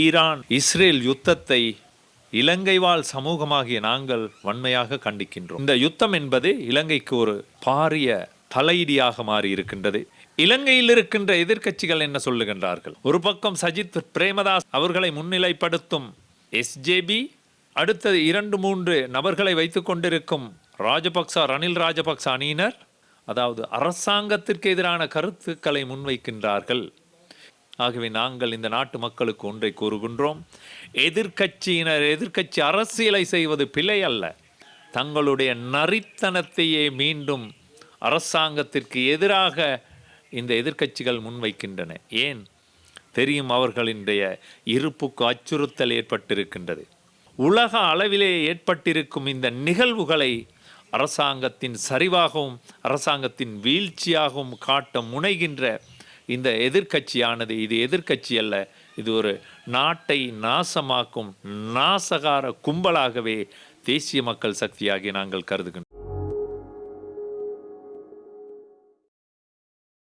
Iran Israel யுத்தத்தை இலங்கை வாழ் சமூகமாகிய நாங்கள் வன்மையாக கண்டிக்கின்றோம். இந்த யுத்தம் என்பது இலங்கைக்கு ஒரு பாரிய தலையிடியாக மாறி இருக்கின்றது. இலங்கையில் இருக்கின்ற எதிர்க்கட்சிகள் என்ன சொல்லுகின்றார்கள்? ஒரு பக்கம் சஜித் பிரேமதாஸ் அவர்களை முன்னிலைப்படுத்தும் எஸ்ஜேபி அடுத்தது இரண்டு மூன்று நபர்களை வைத்துக் கொண்டிருக்கும் ராஜபக்ச ரணில் ராஜபக்ச அணியினர் அதாவது அரசாங்கத்திற்கு எதிரான கருத்துக்களை முன்வைக்கின்றார்கள். ஆகவே நாங்கள் இந்த நாட்டு மக்களுக்கு ஒன்றை கூறுகின்றோம். எதிர்க்கட்சியினர் எதிர்க்கட்சி அரசியலை செய்வது பிழை அல்ல. தங்களுடைய நரித்தனத்தையே மீண்டும் அரசாங்கத்திற்கு எதிராக இந்த எதிர்க்கட்சிகள் முன்வைக்கின்றன. ஏன்? தெரியும் அவர்களினுடைய இருப்புக்கு அச்சுறுத்தல் ஏற்பட்டிருக்கின்றது. உலக அளவிலே ஏற்பட்டிருக்கும் இந்த நிகழ்வுகளை அரசாங்கத்தின் சரிவாகவும் அரசாங்கத்தின் வீழ்ச்சியாகவும் காட்ட முனைகின்ற இந்த எதிர்க்கட்சியானது இது எதிர்கட்சி அல்ல இது ஒரு நாட்டை நாசமாக்கும் நாசகார கும்பலாகவே தேசிய மக்கள் சக்தியாகி நாங்கள் கருதுகின்றோம்.